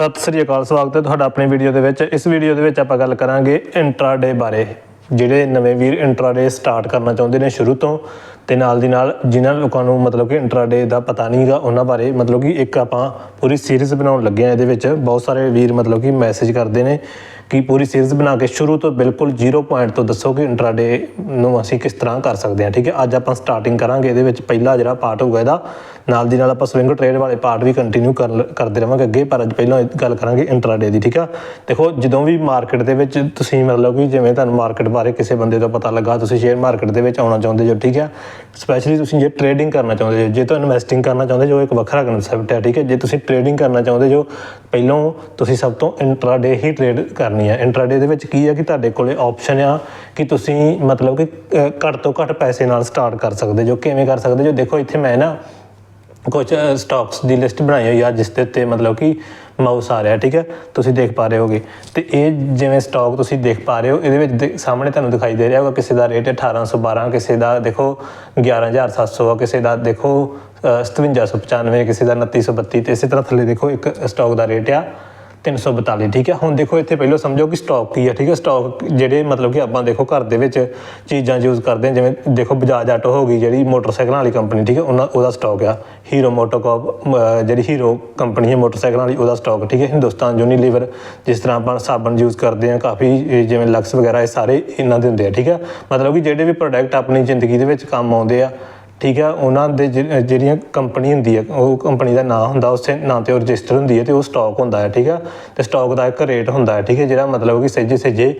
ਸਤਿ ਸ੍ਰੀ ਅਕਾਲ, ਸਵਾਗਤ ਹੈ ਤੁਹਾਡਾ ਆਪਣੀ ਵੀਡੀਓ ਦੇ ਵਿੱਚ। ਇਸ ਵੀਡੀਓ ਦੇ ਵਿੱਚ ਆਪਾਂ ਗੱਲ ਕਰਾਂਗੇ ਇੰਟਰਾਡੇ ਬਾਰੇ, ਜਿਹੜੇ ਨਵੇਂ ਵੀਰ ਇੰਟਰਾਡੇ ਸਟਾਰਟ ਕਰਨਾ ਚਾਹੁੰਦੇ ਨੇ ਸ਼ੁਰੂ ਤੋਂ, ਤੇ ਨਾਲ ਦੀ ਨਾਲ ਜਿਨ੍ਹਾਂ ਲੋਕਾਂ ਨੂੰ ਮਤਲਬ ਕਿ ਇੰਟਰਾਡੇ ਦਾ ਪਤਾ ਨਹੀਂਗਾ ਉਹਨਾਂ ਬਾਰੇ ਮਤਲਬ ਕਿ ਇੱਕ ਆਪਾਂ ਪੂਰੀ ਸੀਰੀਜ਼ ਬਣਾਉਣ ਲੱਗੇ ਆ ਇਹਦੇ ਵਿੱਚ। ਬਹੁਤ ਸਾਰੇ ਵੀਰ ਮਤਲਬ ਕਿ ਮੈਸੇਜ ਕਰਦੇ ਨੇ। ਕਿ ਪੂਰੀ ਸੀਰੀਜ਼ ਬਣਾ ਕੇ ਸ਼ੁਰੂ ਤੋਂ ਬਿਲਕੁਲ ਜ਼ੀਰੋ ਪੁਆਇੰਟ ਤੋਂ ਦੱਸੋ ਕਿ ਇੰਟਰਾਡੇ ਨੂੰ ਅਸੀਂ ਕਿਸ ਤਰ੍ਹਾਂ ਕਰ ਸਕਦੇ ਹਾਂ, ਠੀਕ ਹੈ? ਅੱਜ ਆਪਾਂ ਸਟਾਰਟਿੰਗ ਕਰਾਂਗੇ, ਇਹਦੇ ਵਿੱਚ ਪਹਿਲਾ ਜਿਹੜਾ ਪਾਰਟ ਹੋਊਗਾ ਇਹਦਾ, ਨਾਲ ਦੀ ਨਾਲ ਆਪਾਂ ਸਵਿੰਗ ਟ੍ਰੇਡ ਵਾਲੇ ਪਾਰਟ ਵੀ ਕੰਟੀਨਿਊ ਕਰਦੇ ਰਵਾਂਗੇ ਅੱਗੇ, ਪਰ ਅੱਜ ਪਹਿਲਾਂ ਗੱਲ ਕਰਾਂਗੇ ਇੰਟਰਾਡੇ ਦੀ, ਠੀਕ ਆ ਦੇਖੋ, ਜਦੋਂ ਵੀ ਮਾਰਕੀਟ ਦੇ ਵਿੱਚ ਤੁਸੀਂ ਮਤਲਬ ਕਿ ਜਿਵੇਂ ਤੁਹਾਨੂੰ ਮਾਰਕੀਟ ਬਾਰੇ ਕਿਸੇ ਬੰਦੇ ਤੋਂ ਪਤਾ ਲੱਗਾ, ਤੁਸੀਂ ਸ਼ੇਅਰ ਮਾਰਕੀਟ ਦੇ ਵਿੱਚ ਆਉਣਾ ਚਾਹੁੰਦੇ ਜੋ, ਠੀਕ ਆ ਸਪੈਸ਼ਲੀ ਤੁਸੀਂ ਜੇ ਟ੍ਰੇਡਿੰਗ ਕਰਨਾ ਚਾਹੁੰਦੇ ਜੋ, ਜੇ ਤਾਂ ਇਨਵੈਸਟਿੰਗ ਕਰਨਾ ਚਾਹੁੰਦੇ ਜੋ, ਇੱਕ ਵੱਖਰਾ ਕਨਸੈਪਟ ਹੈ, ਠੀਕ ਹੈ? ਜੇ ਤੁਸੀਂ ਟ੍ਰੇਡਿੰਗ ਕਰਨਾ ਚਾਹੁੰਦੇ ਜੋ, ਪਹਿਲਾਂ ਤੁਸੀਂ ਸਭ ਤੋਂ ਇੰਟਰਾਡੇ ਹੀ ਟ੍ਰੇਡ ਕਰਨੀ ਹੈ ਇੰਟਰਾਡੇ ਦੇ ਵਿੱਚ ਕੀ ਹੈ ਕਿ ਤੁਹਾਡੇ ਕੋਲੇ ਆਪਸ਼ਨ ਆ ਕਿ ਤੁਸੀਂ ਮਤਲਬ ਕਿ ਘੱਟ ਤੋਂ ਘੱਟ ਪੈਸੇ ਨਾਲ ਸਟਾਰਟ ਕਰ ਸਕਦੇ ਜੋ। ਕਿਵੇਂ ਕਰ ਸਕਦੇ ਜੋ? ਦੇਖੋ ਇੱਥੇ ਮੈਂ ਨਾ ਕੁਝ ਸਟਾਕਸ ਦੀ ਲਿਸਟ ਬਣਾਈ ਹੋਈ ਆ ਜਿਸ ਦੇ ਉੱਤੇ ਮਤਲਬ ਕਿ ਮਾਊਸ ਆ ਰਿਹਾ ਠੀਕ ਹੈ ਤੁਸੀਂ ਦੇਖ ਪਾ ਰਹੇ ਹੋਗੇ। ਤੇ ਇਹ ਜਿਵੇਂ ਸਟਾਕ ਤੁਸੀਂ ਦੇਖ ਪਾ ਰਹੇ ਹੋ ਇਹਦੇ ਵਿੱਚ ਸਾਹਮਣੇ ਤੁਹਾਨੂੰ ਦਿਖਾਈ ਦੇ ਰਿਹਾ ਹੋਗਾ ਕਿਸੇ ਦਾ ਰੇਟ 1812 ਕਿਸੇ ਦਾ ਦੇਖੋ 11700 ਆ ਕਿਸੇ ਦਾ ਦੇਖੋ ਅ, 5795 ਕਿਸੇ ਦਾ 2932 ਤੇ ਇਸੇ ਤਰ੍ਹਾਂ ਥੱਲੇ ਦੇਖੋ ਇੱਕ ਸਟਾਕ ਦਾ ਰੇਟ ਆ। 342 ਠੀਕ ਹੈ? ਹੁਣ ਦੇਖੋ, ਇੱਥੇ ਪਹਿਲਾਂ ਸਮਝੋ ਕਿ ਸਟਾਕ ਕੀ ਹੈ, ਠੀਕ ਹੈ? ਸਟਾਕ ਜਿਹੜੇ ਮਤਲਬ ਕਿ ਆਪਾਂ ਦੇਖੋ ਘਰ ਦੇ ਵਿੱਚ ਚੀਜ਼ਾਂ ਯੂਜ਼ ਕਰਦੇ ਹਾਂ, ਜਿਵੇਂ ਦੇਖੋ ਬਜਾਜ ਆਟੋ ਹੋ ਗਈ, ਜਿਹੜੀ ਮੋਟਰਸਾਈਕਲਾਂ ਵਾਲੀ ਕੰਪਨੀ ਠੀਕ ਹੈ? ਉਹਨਾਂ, ਉਹਦਾ ਸਟਾਕ ਆ। ਹੀਰੋ ਮੋਟੋਕੌਪ ਜਿਹੜੀ ਹੀਰੋ ਕੰਪਨੀ ਹੈ ਮੋਟਰਸਾਈਕਲਾਂ ਵਾਲੀ, ਉਹਦਾ ਸਟਾਕ ਠੀਕ ਹੈ? ਹਿੰਦੁਸਤਾਨ ਯੂਨੀਲੀਵਰ ਜਿਸ ਤਰ੍ਹਾਂ ਆਪਾਂ ਸਾਬਣ ਯੂਜ਼ ਕਰਦੇ ਹਾਂ, ਕਾਫੀ ਜਿਵੇਂ ਲਕਸ ਵਗੈਰਾ, ਇਹ ਸਾਰੇ ਇਹਨਾਂ ਦੇ ਹੁੰਦੇ ਆ, ਠੀਕ ਹੈ? ਮਤਲਬ ਕਿ ਜਿਹੜੇ ਵੀ ਪ੍ਰੋਡਕਟ ਆਪਣੀ ਜ਼ਿੰਦਗੀ ਦੇ ਵਿੱਚ ਕੰਮ ਆਉਂਦੇ ਆ ਠੀਕ ਹੈ ਉਹਨਾਂ ਦੇ ਜਿ- ਜਿਹੜੀਆਂ ਕੰਪਨੀ ਹੁੰਦੀ ਹੈ ਉਹ ਕੰਪਨੀ ਦਾ ਨਾਂ ਹੁੰਦਾ ਉਸੇ ਨਾਂ ਤੇ ਉਹ ਰਜਿਸਟਰ ਹੁੰਦੀ ਹੈ ਤੇ ਉਹ ਸਟਾਕ ਹੁੰਦਾ ਹੈ ਠੀਕ ਹੈ ਤੇ ਸਟਾਕ ਦਾ ਇੱਕ ਰੇਟ ਹੁੰਦਾ ਹੈ ਠੀਕ ਹੈ ਜਿਹੜਾ ਮਤਲਬ ਕਿ ਸਹਿਜੇ ਸਹਿਜੇ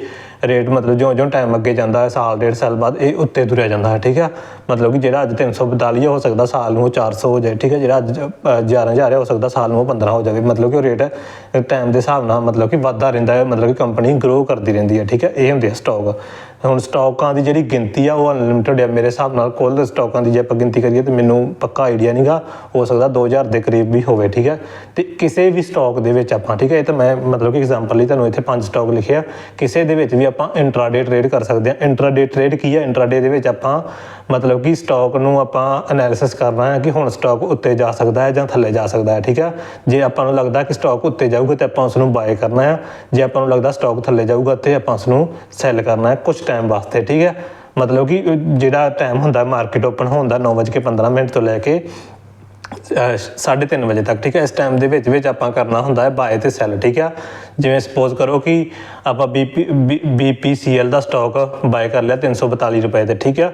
ਰੇਟ ਮਤਲਬ ਜਿਉਂ ਜਿਉਂ ਟਾਈਮ ਅੱਗੇ ਜਾਂਦਾ ਹੈ ਸਾਲ ਡੇਢ ਸਾਲ ਬਾਅਦ ਇਹ ਉੱਤੇ ਤੁਰਿਆ ਜਾਂਦਾ ਹੈ ਠੀਕ ਹੈ ਮਤਲਬ ਕਿ ਜਿਹੜਾ ਅੱਜ 342 ਹੋ ਸਕਦਾ ਸਾਲ ਨੂੰ ਉਹ 400 ਹੋ ਜਾਏ ਠੀਕ ਹੈ ਜਿਹੜਾ ਅੱਜ ਅ, 11000 ਹੋ ਸਕਦਾ ਸਾਲ ਨੂੰ ਉਹ 15 ਹੋ ਜਾਵੇ। ਮਤਲਬ ਕਿ ਉਹ ਰੇਟ ਟਾਈਮ ਦੇ ਹਿਸਾਬ ਨਾਲ ਮਤਲਬ ਕਿ ਵੱਧਦਾ ਰਹਿੰਦਾ ਹੈ ਮਤਲਬ ਕਿ ਕੰਪਨੀ ਗਰੋ ਕਰਦੀ ਰਹਿੰਦੀ ਹੈ ਠੀਕ ਹੈ ਇਹ ਹੁੰਦੇ ਆ ਸਟਾਕ ਹੁਣ ਸਟਾਕਾਂ ਦੀ ਜਿਹੜੀ ਗਿਣਤੀ ਆ, ਉਹ ਅਨਲਿਮਿਟਿਡ ਆ। ਮੇਰੇ ਹਿਸਾਬ ਨਾਲ ਕੁੱਲ ਸਟਾਕਾਂ ਦੀ ਜੇ ਆਪਾਂ ਗਿਣਤੀ ਕਰੀਏ, ਤੇ ਮੈਨੂੰ ਪੱਕਾ ਆਈਡੀਆ ਨਹੀਂਗਾ ਹੋ ਸਕਦਾ 2000 ਦੇ ਕਰੀਬ ਵੀ ਹੋਵੇ, ਠੀਕ ਹੈ ਤੇ ਕਿਸੇ ਵੀ ਸਟਾਕ ਦੇ ਵਿੱਚ ਆਪਾਂ, ਠੀਕ ਹੈ ਇਹ ਤਾਂ ਮੈਂ ਮਤਲਬ ਕਿ ਐਗਜ਼ਾਮਪਲ ਲਈ ਤੁਹਾਨੂੰ ਇੱਥੇ ਪੰਜ ਸਟਾਕ ਲਿਖਿਆ ਕਿਸੇ ਦੇ ਵਿੱਚ ਵੀ ਆਪਾਂ ਇੰਟਰਾਡੇ ਟ੍ਰੇਡ ਕਰ ਸਕਦੇ ਹਾਂ ਇੰਟਰਾਡੇ ਟ੍ਰੇਡ ਕੀ ਹੈ ਇੰਟਰਾਡੇ ਦੇ ਵਿੱਚ ਆਪਾਂ ਮਤਲਬ ਕਿ ਸਟਾਕ ਨੂੰ ਆਪਾਂ ਐਨਾਲਿਸਿਸ ਕਰਨਾ ਹੈ ਕਿ ਹੁਣ ਸਟਾਕ ਉੱਤੇ ਜਾ ਸਕਦਾ ਹੈ ਜਾਂ ਥੱਲੇ ਜਾ ਸਕਦਾ ਹੈ, ਠੀਕ ਹੈ ਜੇ ਆਪਾਂ ਨੂੰ ਲੱਗਦਾ ਕਿ ਸਟਾਕ ਉੱਤੇ ਜਾਊਗਾ, ਤੇ ਆਪਾਂ ਉਸ ਨੂੰ ਬਾਏ ਕਰਨਾ ਹੈ। ਜੇ ਆਪਾਂ ਨੂੰ ਲੱਗਦਾ ਸਟਾਕ ਥੱਲੇ ਜਾਊਗਾ, ਤੇ ਆਪਾਂ ਉਸ ਨੂੰ ਸੈਲ ਕਰਨਾ ਹੈ। ਕੁਝ ਟਾਈਮ ਵਾਸਤੇ, ਠੀਕ ਹੈ? ਮਤਲਬ ਕਿ ਜਿਹੜਾ ਟਾਈਮ ਹੁੰਦਾ ਮਾਰਕੀਟ ਓਪਨ ਹੋਣ ਦਾ 9:15 ਮਿੰਟ ਤੋਂ ਲੈ ਕੇ 3:30 ਵਜੇ ਤੱਕ, ਠੀਕ ਹੈ? ਇਸ ਟਾਈਮ ਦੇ ਵਿੱਚ ਵਿੱਚ ਆਪਾਂ ਕਰਨਾ ਹੁੰਦਾ ਹੈ ਬਾਏ ਤੇ ਸੈਲ ਠੀਕ ਹੈ? ਜਿਵੇਂ ਸਪੋਜ਼ ਕਰੋ ਕਿ ਆਪਾਂ ਬੀਪੀ ਬੀਪੀਸੀਐਲ ਦਾ ਸਟਾਕ ਬਾਏ ਕਰ ਲਿਆ 342 ਰੁਪਏ ਤੇ, ਠੀਕ ਹੈ?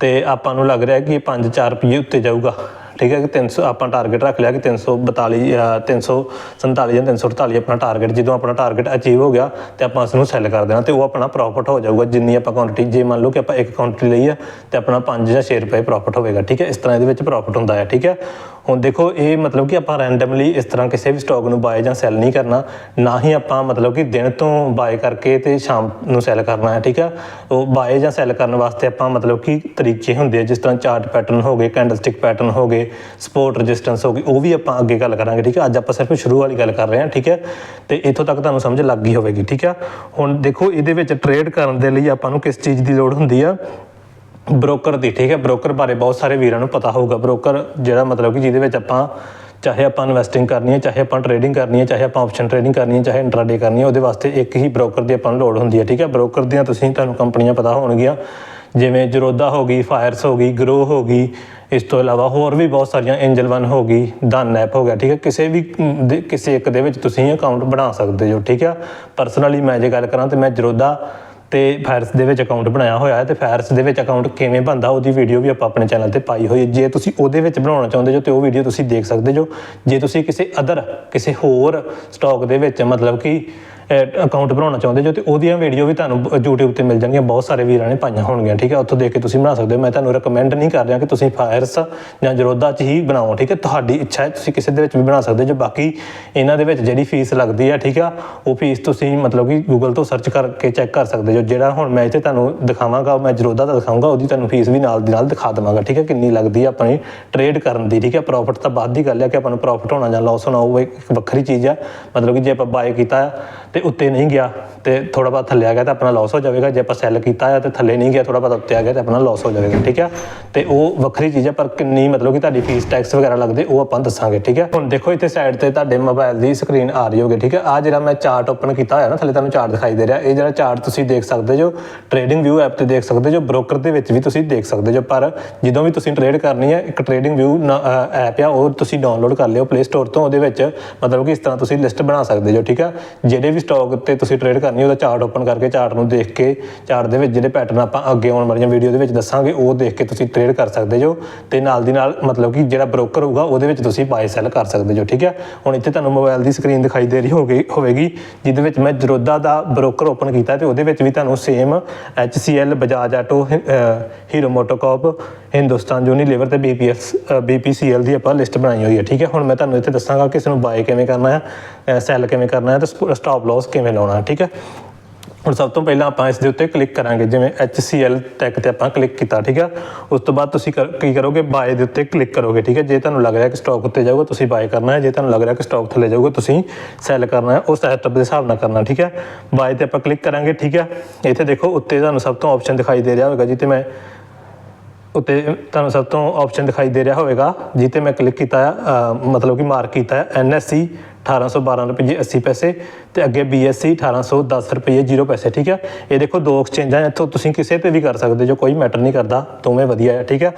ਤੇ ਆਪਾਂ ਨੂੰ ਲੱਗ ਰਿਹਾ ਕਿ ਇਹ 5-4 ਰੁਪਏ ਉੱਤੇ ਜਾਊਗਾ। ਠੀਕ ਹੈ ਕਿ 300 ਆਪਾਂ ਟਾਰਗੇਟ ਰੱਖ ਲਿਆ ਕਿ 342 ਅ, 347 ਜਾਂ 348 ਆਪਣਾ ਟਾਰਗੇਟ ਜਦੋਂ ਆਪਣਾ ਟਾਰਗੇਟ ਅਚੀਵ ਹੋ ਗਿਆ ਤੇ ਆਪਾਂ ਉਸ ਨੂੰ ਸੈਲ ਕਰ ਦੇਣਾ ਤੇ ਉਹ ਆਪਣਾ ਪ੍ਰੋਫਿਟ ਹੋ ਜਾਊਗਾ। ਜਿੰਨੀ ਆਪਾਂ ਕੁਆਂਟੀਟੀ ਜੇ ਮੰਨ ਲਓ ਕਿ ਆਪਾਂ ਇੱਕ ਕੁਆਂਟੀਟੀ ਲਈ ਆ ਤੇ ਆਪਣਾ 5 ਜਾਂ 6 ਰੁਪਏ ਪ੍ਰੋਫਿਟ ਹੋਵੇਗਾ ਠੀਕ ਹੈ? ਇਸ ਤਰ੍ਹਾਂ ਇਹਦੇ ਵਿੱਚ ਪ੍ਰੋਫਿਟ ਹੁੰਦਾ ਹੈ ਠੀਕ ਹੈ? ਹੁਣ ਦੇਖੋ, ਇਹ ਮਤਲਬ ਕਿ ਆਪਾਂ ਰੈਂਡਮਲੀ ਇਸ ਤਰ੍ਹਾਂ ਕਿਸੇ ਵੀ ਸਟਾਕ ਨੂੰ ਬਾਏ ਜਾਂ ਸੈਲ ਨਹੀਂ ਕਰਨਾ। ਨਾ ਹੀ ਆਪਾਂ ਮਤਲਬ ਕਿ ਦਿਨ ਤੋਂ ਬਾਏ ਕਰਕੇ ਤੇ ਸ਼ਾਮ ਨੂੰ ਸੈਲ ਕਰਨਾ ਹੈ, ਠੀਕ ਹੈ ਉਹ ਬਾਏ ਜਾਂ ਸੈਲ ਕਰਨ ਵਾਸਤੇ ਆਪਾਂ ਮਤਲਬ ਕਿ ਤਰੀਕੇ ਹੁੰਦੇ ਆ, ਜਿਸ ਤਰ੍ਹਾਂ ਚਾਰਟ ਪੈਟਰਨ ਹੋ ਗਏ ਕੈਂਡਲਸਟਿਕ ਪੈਟਰਨ ਹੋ ਗਏ ਸਪੋਰਟ ਰੈਜ਼ਿਸਟੈਂਸ ਹੋ ਗਈ, ਉਹ ਵੀ ਆਪਾਂ ਅੱਗੇ ਗੱਲ ਕਰਾਂਗੇ, ਠੀਕ ਹੈ ਅੱਜ ਆਪਾਂ ਸਿਰਫ ਸ਼ੁਰੂ ਵਾਲੀ ਗੱਲ ਕਰ ਰਹੇ ਹਾਂ, ਠੀਕ ਹੈ ਤੇ ਇੱਥੋਂ ਤੱਕ ਤੁਹਾਨੂੰ ਸਮਝ ਲੱਗ ਗਈ ਹੋਵੇਗੀ, ਠੀਕ ਹੈ ਹੁਣ ਦੇਖੋ, ਇਹਦੇ ਵਿੱਚ ਟ੍ਰੇਡ ਕਰਨ ਦੇ ਲਈ ਆਪਾਂ ਨੂੰ ਕਿਸ ਚੀਜ਼ ਦੀ ਲੋੜ ਹੁੰਦੀ ਆ? ਬ੍ਰੋਕਰ ਦੀ, ਠੀਕ ਹੈ? ਬ੍ਰੋਕਰ ਬਾਰੇ ਬਹੁਤ ਸਾਰੇ ਵੀਰਾਂ ਨੂੰ ਪਤਾ ਹੋਊਗਾ। ਬ੍ਰੋਕਰ ਜਿਹੜਾ ਮਤਲਬ ਕਿ ਜਿਹਦੇ ਵਿੱਚ ਆਪਾਂ ਚਾਹੇ ਆਪਾਂ ਇਨਵੈਸਟਿੰਗ ਕਰਨੀ ਹੈ, ਚਾਹੇ ਆਪਾਂ ਟਰੇਡਿੰਗ ਕਰਨੀ ਹੈ, ਚਾਹੇ ਆਪਾਂ ਆਪਸ਼ਨ ਟਰੇਡਿੰਗ ਕਰਨੀ ਹੈ, ਚਾਹੇ ਇੰਟਰਾਡੇ ਕਰਨੀ ਹੈ, ਉਹਦੇ ਵਾਸਤੇ ਇੱਕ ਹੀ ਬ੍ਰੋਕਰ ਦੀ ਆਪਾਂ ਨੂੰ ਲੋੜ ਹੁੰਦੀ ਹੈ, ਠੀਕ ਹੈ? ਬ੍ਰੋਕਰ ਦੀਆਂ ਤੁਸੀਂ ਤੁਹਾਨੂੰ ਕੰਪਨੀਆਂ ਪਤਾ ਹੋਣਗੀਆਂ। ਜਿਵੇਂ ਜਰੋਦਾ ਹੋ ਗਈ ਫਾਇਰਸ ਹੋ ਗਈ ਗਰੋ ਹੋ ਗਈ, ਇਸ ਤੋਂ ਇਲਾਵਾ ਹੋਰ ਵੀ ਬਹੁਤ ਸਾਰੀਆਂ ਐਂਜਲ ਵਨ ਹੋ ਗਈ ਦਨ ਐਪ ਹੋ ਗਿਆ, ਠੀਕ ਹੈ? ਕਿਸੇ ਵੀ ਦੇ- ਕਿਸੇ ਇੱਕ ਦੇ ਵਿੱਚ ਤੁਸੀਂ ਅਕਾਊਂਟ ਬਣਾ ਸਕਦੇ ਹੋ, ਠੀਕ ਹੈ? ਪਰਸਨਲੀ ਮੈਂ ਜੇ ਗੱਲ ਕਰਾਂ ਤੇ ਮੈਂ ਜਰੋਦਾ ਤੇ ਫਾਇਰਸ ਦੇ ਵਿੱਚ ਅਕਾਊਂਟ ਬਣਾਇਆ ਹੋਇਆ ਹੈ ਤੇ ਫਾਇਰਸ ਦੇ ਵਿੱਚ ਅਕਾਊਂਟ ਕਿਵੇਂ ਬਣਦਾ ਉਹਦੀ ਵੀਡੀਓ ਵੀ ਆਪਾਂ ਆਪਣੇ ਚੈਨਲ ਤੇ ਪਾਈ ਹੋਈ ਹੈ। ਜੇ ਤੁਸੀਂ ਉਹਦੇ ਵਿੱਚ ਬਣਾਉਣਾ ਚਾਹੁੰਦੇ ਜੋ ਤੇ ਉਹ ਵੀਡੀਓ ਤੁਸੀਂ ਦੇਖ ਸਕਦੇ ਜੋ। ਜੇ ਤੁਸੀਂ ਕਿਸੇ ਅਦਰ ਕਿਸੇ ਹੋਰ ਸਟਾਕ ਦੇ ਵਿੱਚ ਮਤਲਬ ਕਿ ਅਕਾਊਂਟ ਬਣਾਉਣਾ ਚਾਹੁੰਦੇ ਜੋ ਤੇ ਉਹਦੀਆਂ ਵੀਡੀਓ ਵੀ ਤੁਹਾਨੂੰ YouTube ਤੇ ਮਿਲ ਜਾਣਗੀਆਂ। ਬਹੁਤ ਸਾਰੇ ਵੀਰਾਂ ਨੇ ਪਾਈਆਂ ਹੋਣਗੀਆਂ, ਠੀਕ ਹੈ? ਉੱਥੋਂ ਦੇਖ ਕੇ ਤੁਸੀਂ ਬਣਾ ਸਕਦੇ ਹੋ। ਮੈਂ ਤੁਹਾਨੂੰ ਰეკਮੈਂਡ ਨਹੀਂ ਕਰ ਰਿਹਾ ਕਿ ਤੁਸੀਂ ਫਾਇਰਸ ਜਾਂ ਜਰੋਦਾ 'ਚ ਹੀ ਬਣਾਓ, ਠੀਕ ਹੈ? ਤੁਹਾਡੀ ਇੱਛਾ ਹੈ, ਤੁਸੀਂ ਕਿਸੇ ਦੇ ਵਿੱਚ ਵੀ ਬਣਾ ਸਕਦੇ ਹੋ। ਜੋ ਬਾਕੀ ਇਹਨਾਂ ਦੇ ਵਿੱਚ ਜਿਹੜੀ ਫੀਸ ਲੱਗਦੀ ਹੈ, ਠੀਕ ਆ, ਉਹ ਫੀਸ ਤੁਸੀਂ ਮਤਲਬ ਕਿ Google ਤੋਂ ਸਰਚ ਕਰਕੇ ਚੈੱਕ ਕਰ ਸਕਦੇ ਹੋ। ਜਿਹੜਾ ਹੁਣ ਮੈਂ ਇੱਥੇ ਤੁਹਾਨੂੰ ਦਿਖਾਵਾਂਗਾ ਮੈਂ ਜਰੋਦਾ ਦਾ ਦਿਖਾਊਂਗਾ ਉਹਦੀ ਤੁਹਾਨੂੰ ਫੀਸ ਵੀ ਨਾਲ ਦੀ ਨਾਲ ਦਿਖਾ ਦੇਵਾਂਗਾ, ਠੀਕ ਹੈ? ਕਿੰਨੀ ਲੱਗਦੀ ਹੈ ਆਪਣੀ ਟ੍ਰੇਡ ਕਰਨ ਦੀ, ਠੀਕ ਹੈ? ਪ੍ਰੋਫਿਟ ਤਾਂ ਬਾਅਦ ਦੀ ਗੱਲ ਹੈ ਕਿ ਆਪਾਂ ਨੂੰ ਪ੍ਰੋਫਿਟ ਹੋਣਾ ਜਾਂ ਲਾਸ ਹੋਣਾ, ਉਹ ਇੱਕ ਵੱਖਰੀ ਚੀਜ਼ ਹੈ। ਮਤਲਬ ਕਿ ਜੇ ਆਪਾਂ ਬਾਏ ਕੀਤਾ ਤੇ ਤੇ ਉੱਤੇ ਨਹੀਂ ਗਿਆ ਤੇ ਥੋੜਾ ਬਹੁਤ ਥੱਲੇ ਆ ਗਿਆ ਤਾਂ ਆਪਣਾ ਲਾਸ ਹੋ ਜਾਵੇਗਾ। ਜੇ ਆਪਾਂ ਸੈੱਲ ਕੀਤਾ ਆ ਤੇ ਥੱਲੇ ਨਹੀਂ ਗਿਆ ਥੋੜਾ ਬਹੁਤ ਉੱਤੇ ਆ ਗਿਆ ਤੇ ਆਪਣਾ ਲਾਸ ਹੋ ਜਾਵੇਗਾ, ਠੀਕ ਆ? ਤੇ ਉਹ ਵੱਖਰੀ ਚੀਜ਼ ਹੈ ਪਰ ਕਿੰਨੀ ਮਤਲਬ ਕਿ ਤੁਹਾਡੀ ਫੀਸ ਟੈਕਸ ਵਗੈਰਾ ਲੱਗਦੇ, ਉਹ ਆਪਾਂ ਦੱਸਾਂਗੇ, ਠੀਕ ਹੈ ਹੁਣ ਦੇਖੋ ਇੱਥੇ ਸਾਈਡ ਤੇ ਤੁਹਾਡੇ ਮੋਬਾਈਲ ਦੀ ਸਕਰੀਨ ਆ ਰਹੀ ਹੋਗੀ ਠੀਕ ਹੈ ਆ ਜਿਹੜਾ ਮੈਂ ਚਾਰਟ ਓਪਨ ਕੀਤਾ ਹੋਇਆ ਨਾ, ਥੱਲੇ ਤੁਹਾਨੂੰ ਚਾਰਟ ਦਿਖਾਈ ਦੇ ਰਿਹਾ। ਇਹ ਜਿਹੜਾ ਚਾਰਟ ਤੁਸੀਂ ਦੇਖ ਸਕਦੇ ਜੋ ਟ੍ਰੇਡਿੰਗ ਵਿਊ ਐਪ ਤੇ ਦੇਖ ਸਕਦੇ ਜੋ ਬ੍ਰੋਕਰ ਦੇ ਵਿੱਚ ਵੀ ਤੁਸੀਂ ਦੇਖ ਸਕਦੇ ਜੋ, ਪਰ ਜਦੋਂ ਵੀ ਤੁਸੀਂ ਟ੍ਰੇਡ ਕਰਨੀ ਹੈ ਇੱਕ ਟ੍ਰੇਡਿੰਗ ਵਿਊ ਐਪ ਆ, ਉਹ ਤੁਸੀਂ ਡਾਊਨਲੋਡ ਕਰ ਲਿਓ ਪਲੇ ਸਟੋਰ ਤੋਂ, ਉਹਦੇ ਵਿੱਚ ਮਤਲਬ ਕਿ ਇਸ ਤਰ੍ਹਾਂ ਤੁਸੀਂ ਲਿਸਟ ਬਣਾ ਸਕਦੇ ਜੋ, ਠੀਕ ਆ? ਜਿਹੜੇ ਵੀ ਸਟਾਕ ਤੇ ਤੁਸੀਂ ਟ੍ਰੇਡ ਕਰਨੀ, ਉਹਦਾ ਚਾਰਟ ਓਪਨ ਕਰਕੇ ਚਾਰਟ ਨੂੰ ਦੇਖ ਕੇ ਚਾਰਟ ਦੇ ਵਿੱਚ ਜਿਹੜੇ ਪੈਟਰਨ ਆਪਾਂ ਅੱਗੇ ਆਉਣ ਵਾਲੀਆਂ ਵੀਡੀਓ ਦੇ ਵਿੱਚ ਦੱਸਾਂਗੇ, ਉਹ ਦੇਖ ਕੇ ਤੁਸੀਂ ਟ੍ਰੇਡ ਕਰ ਸਕਦੇ ਜੋ ਤੇ ਨਾਲ ਦੀ ਨਾਲ ਮਤਲਬ ਕਿ ਜਿਹੜਾ ਬ੍ਰੋਕਰ ਹੋਊਗਾ, ਉਹਦੇ ਵਿੱਚ ਤੁਸੀਂ ਬਾਏ ਸੈਲ ਕਰ ਸਕਦੇ ਜੋ, ਠੀਕ ਹੈ? ਹੁਣ ਇੱਥੇ ਤੁਹਾਨੂੰ ਮੋਬਾਈਲ ਦੀ ਸਕਰੀਨ ਦਿਖਾਈ ਦੇ ਰਹੀ ਹੋਗੀ, ਹੋਵੇਗੀ, ਜਿਹਦੇ ਵਿੱਚ ਮੈਂ ਜਰੋਦਾ ਦਾ ਬ੍ਰੋਕਰ ਓਪਨ ਕੀਤਾ ਤੇ ਉਹਦੇ ਵਿੱਚ ਵੀ ਤੁਹਾਨੂੰ same HCL Bajaj auto Hero MotoCorp Hindustan Unilever ਤੇ BPS BPCL ਦੀ ਆਪਾਂ ਲਿਸਟ ਬਣਾਈ ਹੋਈ ਹੈ, ਠੀਕ ਹੈ? ਹੁਣ ਮੈਂ ਤੁਹਾਨੂੰ ਇੱਥੇ ਦੱਸਾਂਗਾ ਕਿ ਇਸ ਨੂੰ ਬਾਏ ਕਿਵੇਂ ਕਰਨਾ ਹੈ। ਸੈਲ ਕਿਵੇਂ ਕਰਨਾ ਹੈ ਤੇ ਸਟਾਪ ਲਾਸ ਕਿਵੇਂ ਲਾਉਣਾ ਹੈ, ਠੀਕ ਹੈ? ਹੁਣ ਸਭ ਤੋਂ ਪਹਿਲਾਂ ਆਪਾਂ ਇਸ ਦੇ ਉੱਤੇ ਕਲਿੱਕ ਕਰਾਂਗੇ, ਜਿਵੇਂ HCL ਟੈਕ ਤੇ ਆਪਾਂ ਕਲਿੱਕ ਕੀਤਾ, ਠੀਕ ਹੈ? ਉਸ ਤੋਂ ਬਾਅਦ ਤੁਸੀਂ ਕਰ- ਕੀ ਕਰੋਗੇ? ਬਾਏ ਦੇ ਉੱਤੇ ਕਲਿੱਕ ਕਰੋਗੇ, ਠੀਕ ਹੈ? ਜੇ ਤੁਹਾਨੂੰ ਲੱਗ ਰਿਹਾ ਕਿ ਸਟਾਕ ਉੱਤੇ ਜਾਊਗਾ, ਤੁਸੀਂ ਬਾਏ ਕਰਨਾ ਹੈ। ਜੇ ਤੁਹਾਨੂੰ ਲੱਗ ਰਿਹਾ ਕਿ ਸਟਾਕ ਥੱਲੇ ਜਾਊਗਾ, ਤੁਸੀਂ ਸੈਲ ਕਰਨਾ ਹੈ। ਉਸ ਸੈਟਅਪ ਦੇ ਹਿਸਾਬ ਨਾਲ ਕਰਨਾ, ਠੀਕ ਹੈ? ਬਾਏ ਤੇ ਆਪਾਂ ਕਲਿੱਕ ਕਰਾਂਗੇ, ਠੀਕ ਹੈ? ਇੱਥੇ ਦੇਖੋ, ਉੱਤੇ ਤੁਹਾਨੂੰ ਸਭ ਤੋਂ ਆਪਸ਼ਨ ਦਿਖਾਈ ਦੇ ਰਿਹਾ ਹੋਵੇਗਾ ਜਿੱਤੇ ਮੈਂ ਉੱਤੇ ਤੁਹਾਨੂੰ ਸਭ ਤੋਂ ਆਪਸ਼ਨ ਦਿਖਾਈ ਦੇ ਰਿਹਾ ਹੋਵੇਗਾ ਜਿੱਤੇ ਮੈਂ ਕਲਿੱਕ ਕੀਤਾ ਹੈ ਮਤਲਬ ਕਿ ਮਾਰਕ ਕੀਤਾ ਹੈ NSE 1812 ਰੁਪਏ 80 ਪੈਸੇ ਤੇ ਅੱਗੇ BSE 1810 ਰੁਪਏ 0 ਪੈਸੇ, ਠੀਕ ਹੈ? ਇਹ ਦੇਖੋ ਦੋ ਐਕਸਚੇਂਜਾਂ ਇੱਥੋਂ ਤੁਸੀਂ ਕਿਸੇ ਤੇ ਵੀ ਕਰ ਸਕਦੇ ਜੋ ਕੋਈ ਮੈਟਰ ਨਹੀਂ ਕਰਦਾ, ਦੋਵੇਂ ਵਧੀਆ ਹੈ ਠੀਕ ਹੈ?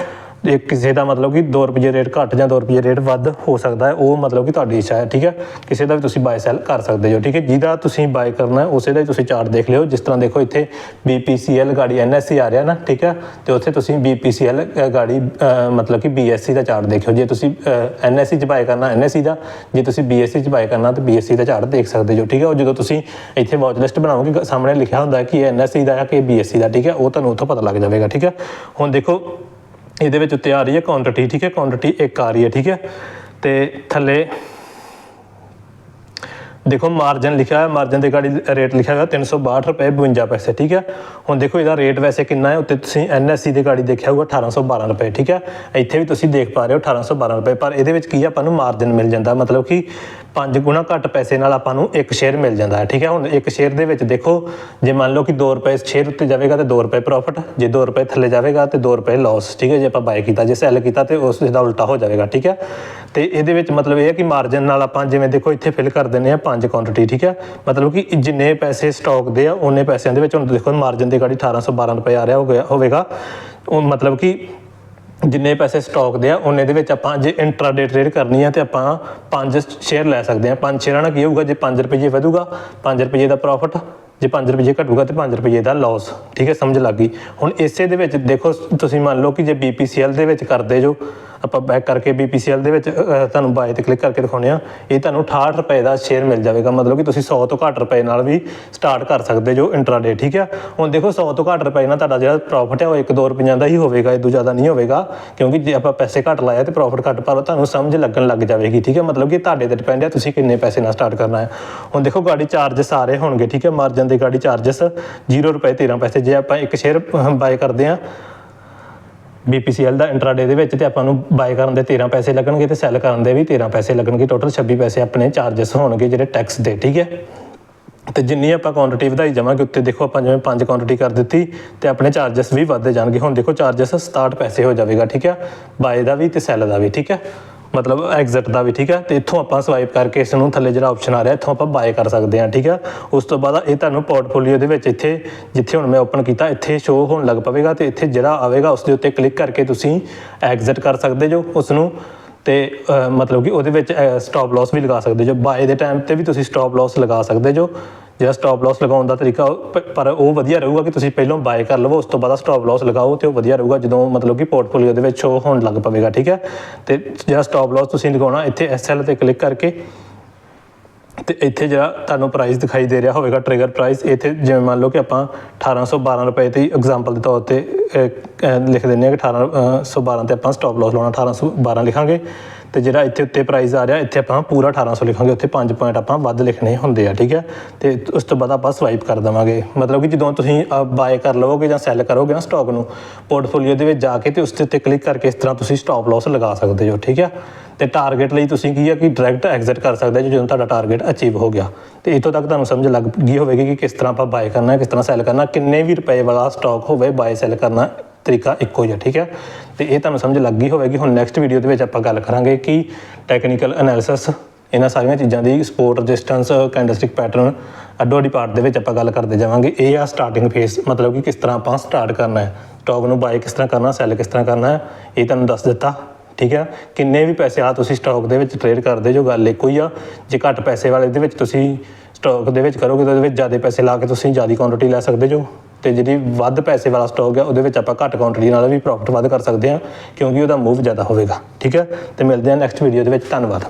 ਇਹ ਕਿਸੇ ਦਾ ਮਤਲਬ ਕਿ 2 ਰੁਪਏ ਰੇਟ ਘੱਟ ਜਾਂ 2 ਰੁਪਏ ਰੇਟ ਵੱਧ ਹੋ ਸਕਦਾ ਹੈ ਉਹ ਮਤਲਬ ਕਿ ਤੁਹਾਡੀ ਇੱਛਾ ਹੈ ਠੀਕ ਹੈ? ਕਿਸੇ ਦਾ ਵੀ ਤੁਸੀਂ ਬਾਏ ਸੈਲ ਕਰ ਸਕਦੇ ਹੋ ਠੀਕ ਹੈ? ਜਿਹਦਾ ਤੁਸੀਂ ਬਾਏ ਕਰਨਾ ਹੈ ਉਸੇ ਦਾ ਹੀ ਤੁਸੀਂ ਚਾਰਟ ਦੇਖ ਲਿਓ। ਜਿਸ ਤਰ੍ਹਾਂ ਦੇਖੋ ਇੱਥੇ BPCL ਗਾੜੀ NSE ਆ ਰਿਹਾ ਨਾ ਠੀਕ ਹੈ? ਤੇ ਉੱਥੇ ਤੁਸੀਂ BPCL ਅ, ਗਾੜੀ ਮਤਲਬ ਕਿ BSE ਦਾ ਚਾਰਟ ਦੇਖਿਓ। ਜੇ ਤੁਸੀਂ ਅ, NSE ਚ ਬਾਏ ਕਰਨਾ NSE ਦਾ ਜੇ ਤੁਸੀਂ BSE ਚ ਬਾਏ ਕਰਨਾ ਤਾਂ BSE ਦਾ ਚਾਰਟ ਦੇਖ ਸਕਦੇ ਹੋ ਠੀਕ ਹੈ? ਉਹ ਜਦੋਂ ਤੁਸੀਂ ਇੱਥੇ ਵਾਚ ਲਿਸਟ ਬਣਾਓਗੇ ਸਾਹਮਣੇ ਲਿਖਿਆ ਹੁੰਦਾ ਕਿ ਇਹ NSE ਦਾ ਹੈ ਕਿ BSE ਦਾ ਠੀਕ ਹੈ? ਉਹ ਤੁਹਾਨੂੰ ਉੱਥੋਂ ਪਤਾ ਲੱਗ ਜਾਵੇਗਾ ਠੀਕ ਹੈ? ਹੁਣ ਦੇਖੋ ਇਹਦੇ ਵਿੱਚ ਉੱਤੇ ਆ ਰਹੀ ਹੈ ਕੁਆਂਟੀਟੀ ਠੀਕ ਹੈ? ਕੁਆਂਟੀਟੀ ਇੱਕ ਆ ਰਹੀ ਹੈ, ਠੀਕ ਹੈ? ਤੇ ਥੱਲੇ ਦੇਖੋ ਮਾਰਜਨ ਲਿਖਿਆ ਹੋਇਆ ਮਾਰਜਨ ਦੇ ਗਾੜੀ ਰੇਟ ਲਿਖਿਆ ਹੋਇਆ 362 ਰੁਪਏ 52 ਪੈਸੇ, ਠੀਕ ਹੈ? ਹੁਣ ਦੇਖੋ, ਇਹਦਾ ਰੇਟ ਵੈਸੇ ਕਿੰਨਾ ਹੈ? ਉੱਤੇ ਤੁਸੀਂ NSE ਦੇ ਗਾੜੀ ਦੇਖਿਆ ਹੋਊਗਾ 1812 ਰੁਪਏ, ਠੀਕ ਹੈ? ਇੱਥੇ ਵੀ ਤੁਸੀਂ ਦੇਖ ਪਾ ਰਹੇ ਹੋ 1812 ਰੁਪਏ, ਪਰ ਇਹਦੇ ਵਿੱਚ ਕੀ ਹੈ ਆਪਾਂ ਨੂੰ ਮਾਰਜਨ ਮਿਲ ਜਾਂਦਾ, ਮਤਲਬ ਕਿ 5 ਗੁਣਾ ਘੱਟ ਪੈਸੇ ਨਾਲ ਆਪਾਂ ਨੂੰ ਇੱਕ ਸ਼ੇਅਰ ਮਿਲ ਜਾਂਦਾ ਹੈ, ਠੀਕ ਹੈ? ਹੁਣ ਇੱਕ ਸ਼ੇਅਰ ਦੇ ਵਿੱਚ ਦੇਖੋ, ਜੇ ਮੰਨ ਲਓ ਕਿ 2 ਰੁਪਏ ਸ਼ੇਅਰ ਉੱਤੇ ਜਾਵੇਗਾ ਤੇ 2 ਰੁਪਏ ਪ੍ਰੋਫਿਟ ਜੇ 2 ਰੁਪਏ ਥੱਲੇ ਜਾਵੇਗਾ ਤੇ 2 ਰੁਪਏ ਲਾਸ ਠੀਕ ਹੈ? ਜੇ ਆਪਾਂ ਬਾਈ ਕੀਤਾ, ਜੇ ਸੈਲ ਕੀਤਾ ਤੇ ਉਸ ਦਾ ਉਲਟਾ ਹੋ ਜਾਵੇਗਾ, ਠੀਕ ਹੈ? ਤੇ ਇਹਦੇ ਵਿੱਚ ਮਤਲਬ ਇਹ ਹੈ ਕਿ ਮਾਰਜਨ ਨਾਲ ਆਪਾਂ ਜਿਵੇਂ ਦੇਖੋ, ਇੱਥੇ ਫਿਲ ਕਰ ਦਿੰਦੇ ਆ ਪੰਜ ਕੁਆਂਟੀਟੀ ਠੀਕ ਹੈ? ਮਤਲਬ ਕਿ ਜਿੰਨੇ ਪੈਸੇ ਸਟਾਕ ਦੇ ਆ, ਉਹਨੇ ਪੈਸਿਆਂ ਦੇ ਵਿੱਚ ਹੁਣ ਦੇਖੋ ਮਾਰਜਨ ਦੀ ਗਾੜੀ 1812 ਰੁਪਏ ਆ ਰਿਹਾ ਹੋ ਗਿਆ ਹੋਵੇਗਾ। ਉਹ ਮਤਲਬ ਕਿ ਜਿੰਨੇ ਪੈਸੇ ਸਟਾਕ ਦੇ ਆ, ਉਹਨੇ ਦੇ ਵਿੱਚ ਆਪਾਂ ਜੇ ਇੰਟਰਾਡੇ ਟ੍ਰੇਡ ਕਰਨੀ ਆ ਤੇ ਆਪਾਂ ਪੰਜ ਸ਼ੇਅਰ ਲੈ ਸਕਦੇ ਆ। ਪੰਜ ਸ਼ੇਅਰਾਂ ਨਾਲ ਕੀ ਹੋਊਗਾ? ਜੇ 5 ਰੁਪਏ ਵਧੂਗਾ 5 ਰੁਪਏ ਦਾ ਪ੍ਰੋਫਿਟ ਜੇ 5 ਰੁਪਏ ਘਟੂਗਾ ਤੇ 5 ਰੁਪਏ ਦਾ ਲਾਸ ਠੀਕ ਹੈ? ਸਮਝ ਲੱਗ ਗਈ। ਹੁਣ ਇਸੇ ਦੇ ਵਿੱਚ ਦੇਖੋ, ਤੁਸੀਂ ਮੰਨ ਲਓ ਕਿ ਜੇ BPCL ਦੇ ਵਿੱਚ ਕਰਦੇ ਜੋ ਆਪਾਂ ਬੈਕ ਕਰਕੇ BPCL ਦੇ ਵਿੱਚ ਤੁਹਾਨੂੰ ਬਾਏ ਤੇ ਕਲਿੱਕ ਕਰਕੇ ਦਿਖਾਉਂਦੇ ਆ ਇਹ ਤੁਹਾਨੂੰ 68 ਰੁਪਏ ਦਾ ਸ਼ੇਅਰ ਮਿਲ ਜਾਵੇਗਾ। ਮਤਲਬ ਕਿ ਤੁਸੀਂ 100 ਤੋਂ ਘੱਟ ਰੁਪਏ ਨਾਲ ਵੀ ਸਟਾਰਟ ਕਰ ਸਕਦੇ ਜੋ ਇੰਟਰਾਡੇ ਠੀਕ ਆ ਹੁਣ ਦੇਖੋ 100 ਤੋਂ ਘੱਟ ਰੁਪਏ ਨਾਲ ਤੁਹਾਡਾ ਜਿਹੜਾ ਪ੍ਰੋਫਿਟ ਹੈ, ਉਹ 1-2 ਰੁਪਈਆਂ ਦਾ ਹੀ ਹੋਵੇਗਾ ਇਦੋਂ ਜ਼ਿਆਦਾ ਨਹੀਂ ਹੋਵੇਗਾ। ਕਿਉਂਕਿ ਜੇ ਆਪਾਂ ਪੈਸੇ ਘੱਟ ਲਾਇਆ ਤੇ ਪ੍ਰੋਫਿਟ ਘੱਟ ਪਰ ਤੁਹਾਨੂੰ ਸਮਝ ਲੱਗਣ ਲੱਗ ਜਾਵੇਗੀ, ਠੀਕ ਹੈ? ਮਤਲਬ ਕਿ ਤੁਹਾਡੇ ਤੇ ਡਿਪੈਂਡ ਹੈ ਤੁਸੀਂ ਕਿੰਨੇ ਪੈਸੇ ਨਾਲ ਸਟਾਰਟ ਕਰਨਾ ਹੈ। ਹੁਣ ਦੇਖੋ, ਗਾੜੀ ਚਾਰਜਸ ਸਾਰੇ ਹੋਣਗੇ, ਠੀਕ ਹੈ? ਮਾਰਜਨ ਦੇ ਗਾੜੀ ਚਾਰਜਸ 0 ਰੁਪਏ 13 ਪੈਸੇ, ਜੇ ਆਪਾਂ ਇੱਕ ਸ਼ੇਅਰ ਬਾਏ ਕਰਦੇ ਆ BPCL ਦਾ ਇੰਟਰਾਡੇ ਦੇ ਵਿੱਚ ਤੇ ਆਪਾਂ ਨੂੰ ਬਾਏ ਕਰਨ ਦੇ 13 ਪੈਸੇ ਲੱਗਣਗੇ ਤੇ ਸੈਲ ਕਰਨ ਦੇ ਵੀ 13 ਪੈਸੇ ਲੱਗਣਗੇ। ਟੋਟਲ 26 ਪੈਸੇ ਆਪਣੇ ਚਾਰजेस ਹੋਣਗੇ ਜਿਹੜੇ ਟੈਕਸ ਦੇ, ਠੀਕ ਹੈ? ਤੇ ਜਿੰਨੀ ਆਪਾਂ ਕੁਆਂਟੀਟੀ ਵਧਾਈ ਜਾਵਾਂਗੇ, ਉੱਤੇ ਦੇਖੋ ਆਪਾਂ ਜਿਵੇਂ ਪੰਜ ਕੁਆਂਟੀਟੀ ਕਰ ਦਿੱਤੀ ਤੇ ਆਪਣੇ ਚਾਰजेस ਵੀ ਵਧਦੇ ਜਾਣਗੇ। ਹੁਣ ਦੇਖੋ ਚਾਰजेस 67 ਪੈਸੇ ਹੋ ਜਾਵੇਗਾ, ਠੀਕ ਹੈ? ਬਾਏ ਦਾ ਵੀ ਤੇ ਸੈਲ ਦਾ ਵੀ, ਠੀਕ ਹੈ? ਮਤਲਬ ਐਗਜ਼ਿਟ ਦਾ ਵੀ, ਠੀਕ ਹੈ? ਤੇ ਇੱਥੋਂ ਆਪਾਂ ਸਵਾਈਪ ਕਰਕੇ ਇਸ ਨੂੰ ਥੱਲੇ ਜਿਹੜਾ ਆਪਸ਼ਨ ਆ ਰਿਹਾ, ਇੱਥੋਂ ਆਪਾਂ ਬਾਏ ਕਰ ਸਕਦੇ ਹਾਂ, ਠੀਕ ਹੈ? ਉਸ ਤੋਂ ਬਾਅਦ ਇਹ ਤੁਹਾਨੂੰ ਪੋਰਟਫੋਲੀਓ ਦੇ ਵਿੱਚ ਇੱਥੇ, ਜਿੱਥੇ ਹੁਣ ਮੈਂ ਓਪਨ ਕੀਤਾ, ਇੱਥੇ ਸ਼ੋ ਹੋਣ ਲੱਗ ਪਵੇਗਾ ਤੇ ਇੱਥੇ ਜਿਹੜਾ ਆਵੇਗਾ ਉਸ ਦੇ ਉੱਤੇ ਕਲਿੱਕ ਕਰਕੇ ਤੁਸੀਂ ਐਗਜ਼ਿਟ ਕਰ ਸਕਦੇ ਜੋ ਉਸ ਨੂੰ ਤੇ ਮਤਲਬ ਕਿ ਉਹਦੇ ਵਿੱਚ ਸਟਾਪ ਲਾਸ ਵੀ ਲਗਾ ਸਕਦੇ ਜੋ। ਬਾਏ ਦੇ ਟਾਈਮ ਤੇ ਵੀ ਤੁਸੀਂ ਸਟਾਪ ਲਾਸ ਲਗਾ ਸਕਦੇ ਜੋ। ਜਿਹੜਾ ਸਟਾਪ ਲਾਸ ਲਗਾਉਣ ਦਾ ਤਰੀਕਾ ਉਹ ਪ- ਪਰ ਉਹ ਵਧੀਆ ਰਹੂਗਾ ਕਿ ਤੁਸੀਂ ਪਹਿਲਾਂ ਬਾਏ ਕਰ ਲਵੋ ਉਸ ਤੋਂ ਬਾਅਦ ਸਟਾਪ ਲਾਸ ਲਗਾਓ ਤੇ ਉਹ ਵਧੀਆ ਰਹੂਗਾ ਜਦੋਂ ਮਤਲਬ ਕਿ ਪੋਰਟਫੋਲੀਓ ਦੇ ਵਿੱਚ ਸ਼ੋ ਹੋਣ ਲੱਗ ਪਵੇਗਾ ਠੀਕ ਹੈ? ਤੇ ਜਿਹੜਾ ਸਟਾਪ ਲਾਸ ਤੁਸੀਂ ਲਗਾਉਣਾ ਇੱਥੇ ਐਸਐਲ ਤੇ ਕਲਿੱਕ ਕਰਕੇ ਤੇ ਇੱਥੇ ਜਿਹੜਾ ਤੁਹਾਨੂੰ ਪ੍ਰਾਈਸ ਦਿਖਾਈ ਦੇ ਰਿਹਾ ਹੋਵੇਗਾ ਟ੍ਰਿਗਰ ਪ੍ਰਾਈਸ ਇੱਥੇ ਜਿਵੇਂ ਮੰਨ ਲਓ ਕਿ ਆਪਾਂ 1812 ਰੁਪਏ ਤੇ ਐਗਜ਼ਾਮਪਲ ਦੇ ਤੌਰ ਤੇ ਅਹ, ਅਹ, ਲਿਖ ਦਿੰਦੇ ਹਾਂ ਕਿ 1812 ਤੇ ਆਪਾਂ ਸਟਾਪ ਲਾਸ ਲਾਉਣਾ 1812 ਲਿਖਾਂਗੇ। ਤੇ ਜਿਹੜਾ ਇੱਥੇ ਉੱਤੇ ਪ੍ਰਾਈਸ ਆ ਰਿਹਾ, ਇੱਥੇ ਆਪਾਂ ਪੂਰਾ 1800 ਲਿਖਾਂਗੇ, ਉੱਥੇ 5 ਪੁਆਇੰਟ ਆਪਾਂ ਵੱਧ ਲਿਖਣੇ ਹੁੰਦੇ ਆ, ਠੀਕ ਹੈ? ਤੇ ਉਸ ਤੋਂ ਬਾਅਦ ਆਪਾਂ ਸਵਾਈਪ ਕਰ ਦੇਵਾਂਗੇ। ਮਤਲਬ ਕਿ ਜਦੋਂ ਤੁਸੀਂ ਬਾਏ ਕਰ ਲਵੋਗੇ ਜਾਂ ਸੈਲ ਕਰੋਗੇ ਨਾ ਸਟਾਕ ਨੂੰ ਪੋਰਟਫੋਲੀਓ ਦੇ ਵਿੱਚ ਜਾ ਕੇ ਤੇ ਉਸ ਦੇ ਉੱਤੇ ਕਲਿੱਕ ਕਰਕੇ ਇਸ ਤਰ੍ਹਾਂ ਤੁਸੀਂ ਸਟਾਪ ਲਾਸ ਲਗਾ ਸਕਦੇ ਹੋ, ਠੀਕ ਹੈ? ਤੇ ਟਾਰਗੇਟ ਲਈ ਤੁਸੀਂ ਕੀ ਆ ਕਿ ਡਾਇਰੈਕਟ ਐਗਜ਼ਿਟ ਕਰ ਸਕਦੇ ਹੋ, ਜਦੋਂ ਤੁਹਾਡਾ ਟਾਰਗੇਟ ਅਚੀਵ ਹੋ ਗਿਆ। ਤੇ ਇਤੋਂ ਤੱਕ ਤੁਹਾਨੂੰ ਸਮਝ ਲੱਗ ਗਈ ਹੋਵੇਗੀ ਕਿ ਕਿਸ ਤਰ੍ਹਾਂ ਆਪਾਂ ਬਾਏ ਕਰਨਾ ਹੈ ਕਿਸ ਤਰ੍ਹਾਂ ਸੈਲ ਕਰਨਾ, ਕਿੰਨੇ ਵੀ ਰੁਪਏ ਵਾਲਾ ਸਟਾਕ ਹੋਵੇ ਬਾਏ ਸੈਲ ਕਰਨਾ ਤਰੀਕਾ ਇੱਕੋ ਹੀ ਹੈ ਠੀਕ ਹੈ? ਤੇ ਇਹ ਤੁਹਾਨੂੰ ਸਮਝ ਲੱਗ ਗਈ ਹੋਵੇਗੀ। ਹੁਣ ਨੈਕਸਟ ਵੀਡੀਓ ਦੇ ਵਿੱਚ ਆਪਾਂ ਗੱਲ ਕਰਾਂਗੇ ਕਿ ਟੈਕਨੀਕਲ ਐਨਾਲਿਸਿਸ ਇਹਨਾਂ ਸਾਰੀਆਂ ਚੀਜ਼ਾਂ ਦੀ ਸਪੋਰਟ ਰੈਜ਼ਿਸਟੈਂਸ ਕੈਂਡਲਸਟਿਕ ਪੈਟਰਨ ਅੱਡੋ ਅੱਡੀ ਪਾਰਟ ਦੇ ਵਿੱਚ ਆਪਾਂ ਗੱਲ ਕਰਦੇ ਜਾਵਾਂਗੇ। ਇਹ ਆ ਸਟਾਰਟਿੰਗ ਫੇਸ ਮਤਲਬ ਕਿ ਕਿਸ ਤਰ੍ਹਾਂ ਆਪਾਂ ਸਟਾਰਟ ਕਰਨਾ ਹੈ। ਸਟਾਕ ਨੂੰ ਬਾਏ ਕਿਸ ਤਰ੍ਹਾਂ ਕਰਨਾ ਸੈਲ ਕਿਸ ਤਰ੍ਹਾਂ ਕਰਨਾ ਹੈ, ਇਹ ਤੁਹਾਨੂੰ ਦੱਸ ਦਿੱਤਾ, ਠੀਕ ਹੈ? ਕਿੰਨੇ ਵੀ ਪੈਸੇ ਆ ਤੁਸੀਂ ਸਟਾਕ ਦੇ ਵਿੱਚ ਟ੍ਰੇਡ ਕਰਦੇ ਜੋ ਗੱਲ ਇੱਕੋ ਹੀ ਆ। ਜੇ ਘੱਟ ਪੈਸੇ ਵਾਲੇ ਦੇ ਵਿੱਚ ਤੁਸੀਂ ਸਟਾਕ ਦੇ ਵਿੱਚ ਕਰੋਗੇ ਤਾਂ ਉਹਦੇ ਵਿੱਚ ਜ਼ਿਆਦਾ ਪੈਸੇ ਲਾ ਕੇ ਤੁਸੀਂ ਜ਼ਿਆਦਾ ਕੁਆਂਟੀਟੀ ਲੈ ਸਕਦੇ ਜੋ। ਤੇ ਜਿਹੜੀ ਵੱਧ ਪੈਸੇ ਵਾਲਾ ਸਟਾਕ ਹੈ, ਉਹਦੇ ਵਿੱਚ ਆਪਾਂ ਘੱਟ ਕੁਆਂਟੀਟੀ ਨਾਲ ਵੀ ਪ੍ਰੋਫਿਟ ਵੱਧ ਕਰ ਸਕਦੇ ਹਾਂ, ਕਿਉਂਕਿ ਉਹਦਾ ਮੂਵ ਜ਼ਿਆਦਾ ਹੋਵੇਗਾ। ਠੀਕ ਹੈ? ਤੇ ਮਿਲਦੇ ਹਾਂ ਨੈਕਸਟ ਵੀਡੀਓ ਦੇ ਵਿੱਚ। ਧੰਨਵਾਦ।